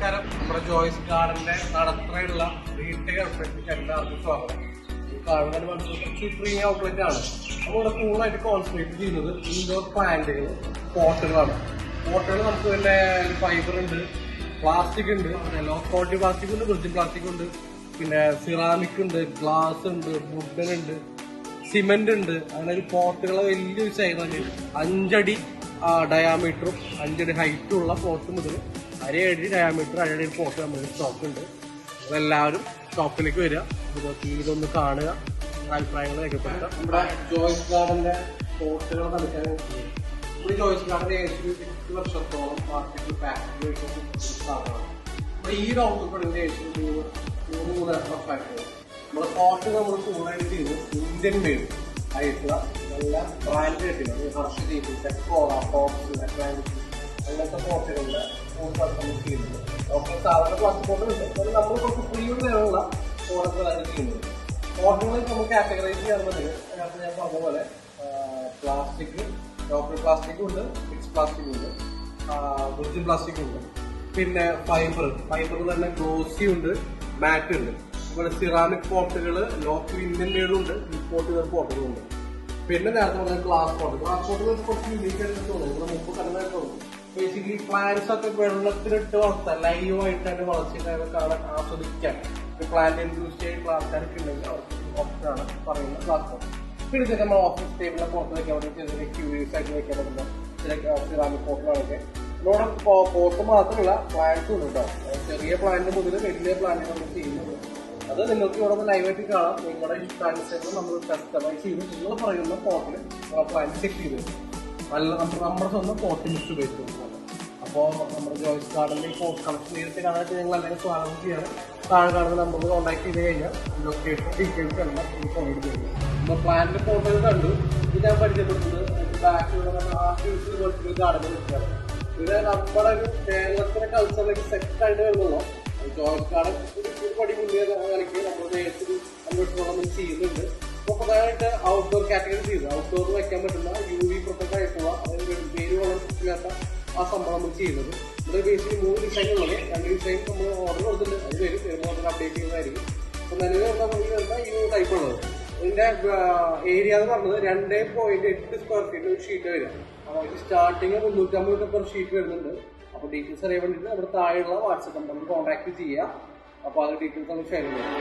നമസ്കാരം. നമ്മുടെ ജോയ്സ് ഗാർഡന്റെ നടത്തുള്ള റീറ്റെയിൽ ഔട്ട്ലെറ്റിലേക്ക് എല്ലാവർക്കും സ്വാഗതം. ഈ കാണുന്ന മനസ്സിലാക്കി പ്രീമിയം ഔട്ട്ലെറ്റ് ആണ്. നമ്മളിവിടെ കൂടുതലായിട്ട് കോൺസെൻട്രേറ്റ് ചെയ്യുന്നത് ഇൻഡോർ പ്ലാന്റുകൾ പോട്ടുകളാണ് പോട്ടുകൾ നമുക്ക് തന്നെ ഫൈബർ ഉണ്ട് പ്ലാസ്റ്റിക് ഉണ്ട് ലോ ക്വാളിറ്റി പ്ലാസ്റ്റിക് ഉണ്ട് വെർജിൻ പ്ലാസ്റ്റിക് ഉണ്ട്. പിന്നെ സിറാമിക് ഉണ്ട് ഗ്ലാസ് ഉണ്ട് വുഡൻ ഉണ്ട് സിമെന്റ് ഉണ്ട്. അങ്ങനെ ഒരു പോട്ടുകളെ വലിയൊരു ശൈലി അഞ്ചടി ഡയാമീറ്ററും അഞ്ചടി ഹൈറ്റും ഉള്ള പോട്ട് മുതൽ അരയടി ഡയാമീറ്റർ അരയടി പോട്ട് നമ്മൾ സ്റ്റോക്ക് ഉണ്ട്. എല്ലാവരും സ്റ്റോക്കിലേക്ക് വരിക. ഇതൊക്കെ ഇതൊന്ന് കാണുക. അഭിപ്രായങ്ങൾ രേഖപ്പെടുത്തുക. നമ്മുടെ ജോയിസ് ഗാർഡന്റെ പോട്ടുകൾ നടക്കാൻ നമ്മുടെ ജോയ്സ് ഗാർഡൻ ഏകദേശം എട്ട് വർഷത്തോളം മാർക്കറ്റിൽ പാക്കിംഗ് ഈ ഒരു ഔട്ട്പുട്ടിന്റെ മൂന്ന് മൂന്ന് മൂന്നര വർഷമായിട്ടുള്ളത് നമ്മുടെ പോട്ട് നമ്മൾ കൂടുതലായിട്ട് ചെയ്ത് ഇന്ത്യൻ മേഡ് ആയിട്ടുള്ള നല്ല ബ്രാൻഡ് കിട്ടില്ല ഹർഷദീപ് ടെക്കോള ഫോക്സ് അറ്റ്ലാന്റിക് അങ്ങനത്തെ കൂടുതൽ നമ്മൾ ചെയ്യുന്നത്. ഓക്കെ സാധാരണ പ്ലാസ്റ്റിക് പോട്ടുണ്ട് എന്നാൽ നമ്മൾ കുറച്ച് പ്രീമിയം ലെവലുള്ള ഫോണുകളാണ് ചെയ്യുന്നത്. പോട്ടുകളിൽ നമ്മൾ കാറ്റഗറൈസ് ചെയ്യാറുണ്ടെങ്കിൽ അതിനകത്ത് ഞാൻ പറഞ്ഞ പോലെ പ്ലാസ്റ്റിക് ഡോക്ടർ പ്ലാസ്റ്റിക് ഉണ്ട് മിക്സ് പ്ലാസ്റ്റിക് ഉണ്ട് വെർജിൻ പ്ലാസ്റ്റിക് ഉണ്ട്. പിന്നെ ഫൈബർ ഫൈബർ തന്നെ ഗ്ലോസി ഉണ്ട് മാറ്റ് ഉണ്ട്. അതുപോലെ സിറാമിക് പോട്ടുകൾ ലോക്കൽ ഇന്ത്യൻ മേളുണ്ട് ഇമ്പോർട്ട് ചെയ്ത പോട്ടുകളും ഉണ്ട് പിന്നെ നേരത്തെ പറഞ്ഞ ഗ്ലാസ് പോട്ട് ഗ്ലാസ് പോട്ടുകൾ കുറച്ച് യൂണീക്ക് ആയിട്ട് തോന്നുന്നു. ഇവിടെ മുമ്പ് തോന്നുന്നു. ബേസിക്കലി പ്ലാന്റ്സ് ഒക്കെ വെള്ളത്തിലിട്ട് വളർത്താൻ ലൈവായിട്ട് തന്നെ വളർച്ചിട്ട് കാണാൻ ആസ്വദിക്കാൻ. പ്ലാന്റ് ഇൻഡ്യൂസ് ചെയ്യുന്ന ആൾക്കാരൊക്കെ ഉണ്ടെങ്കിൽ അവർക്ക് ഓപ്ഷനാണ് പറയുന്ന ഗ്ലാസ് പോട്ട് പിന്നെ ചില നമ്മൾ ഓഫീസ് ടേബിളിലെ പുറത്ത് വെക്കാൻ വേണ്ടി ചെറിയ ക്യൂരിയസ് ആയിട്ട് വെക്കാൻ പറ്റുന്ന ചില സിറാമിക് പോട്ടുകളൊക്കെ നമ്മുടെ പോട്ട് മാത്രമല്ല പ്ലാന്റ്സും ഉണ്ട് കേട്ടോ. ചെറിയ പ്ലാന്റ് മുതൽ വലിയ പ്ലാന്റ് നമ്മൾ ചെയ്യുന്നത്. അത് നിങ്ങൾക്ക് ഇവിടെ ലൈവായിട്ട് കാണാം. നിങ്ങളുടെ ട്രാൻസാക്ഷൻ നമ്മൾ കസ്റ്റമൈസ് ചെയ്ത് നിങ്ങൾ പറയുന്ന പോട്ടിൽ പ്ലാൻ സെറ്റ് ചെയ്ത്. നല്ല നമ്മുടെ നമ്മുടെ സ്വന്തം പോർട്ടിൽ ലിസ്റ്റ് ഉപയോഗിച്ചു അപ്പോൾ നമ്മുടെ ജോയിസ് ഗാർഡനിൽ പോർട്ട് കളക്ഷൻ നേരിട്ട് കാണാനായിട്ട് ഞങ്ങൾ അല്ലെങ്കിൽ സ്വാഗതം ചെയ്യാണ് താഴെ കാണുന്ന നമ്പറിൽ കോൺടാക്ട് ചെയ്ത് കഴിഞ്ഞാൽ ലൊക്കേഷൻ ഡീറ്റെയിൽസ് എല്ലാം നമുക്ക് കോൺടാക്ട് ചെയ്യും നമ്മൾ പ്ലാനിന്റെ ഫോട്ടോകൾ കണ്ടു. ഇത് ഞാൻ പരിചയപ്പെടുന്നത് ബാക്കിലുള്ള ആർട്ടിഫിഷ്യൽ വെർട്ടിക്കൽ ഗാർഡനിൽ വെച്ചാണ്. ഇത് നമ്മുടെ ഒരു കേരളത്തിലെ കൾച്ചറിലേക്ക് സെറ്റ് ആയിട്ട് വരുന്നുള്ളൂ. ഗാർഡൻ ഒരു പടി മുന്നേ നിലയ്ക്ക് നമ്മുടെ നേരത്തെ അന്വേഷണം ചെയ്യുന്നുണ്ട്. അപ്പോൾ പ്രധാനമായിട്ട് ഔട്ട്ഡോർ കാറ്റഗറി ചെയ്ത്. ഔട്ട്ഡോറിൽ വെക്കാൻ പറ്റുന്ന യു വി പ്രൊട്ടക്ട് ആയിട്ടുള്ള അതായത് പേര് വളർത്തില്ലാത്ത ആ സംഭവം നമ്മൾ ചെയ്യുന്നത്. ഇവിടെ ബേസിക്കലി മൂന്ന് ഡിസൈൻ ഉള്ളത്. രണ്ട് ഡിസൈൻ നമ്മൾ ഓർഡർ കൊടുത്തിട്ടുണ്ട്. അത് പേര് പേര് അപ്ഡേറ്റ് ചെയ്യുന്നതായിരിക്കും. അപ്പോൾ നിലവിൽ നമ്മൾ ഈ വരുന്ന ഈ ടൈപ്പ് ഉള്ളത്. ഇതിന്റെ ഏരിയ എന്ന് പറഞ്ഞത് രണ്ടേ പോയിന്റ് എട്ട് സ്ക്വയർ ഫീറ്റ് ഒരു ഷീറ്റ് വരും അതായത് സ്റ്റാർട്ടിങ് മുന്നൂറ്റമ്പത് രൂപ പെർ ഷീറ്റ് വരുന്നുണ്ട്. അപ്പോൾ ഡീറ്റെയിൽസ് അറിയാൻ വേണ്ടിയിട്ട് നമ്മുടെ താഴെയുള്ള വാട്സപ്പ് നമ്പറിൽ കോൺടാക്ട് ചെയ്യുക. അപ്പോൾ അത് ഡീറ്റെയിൽസ് നമുക്ക് ഷെയർ ചെയ്യാം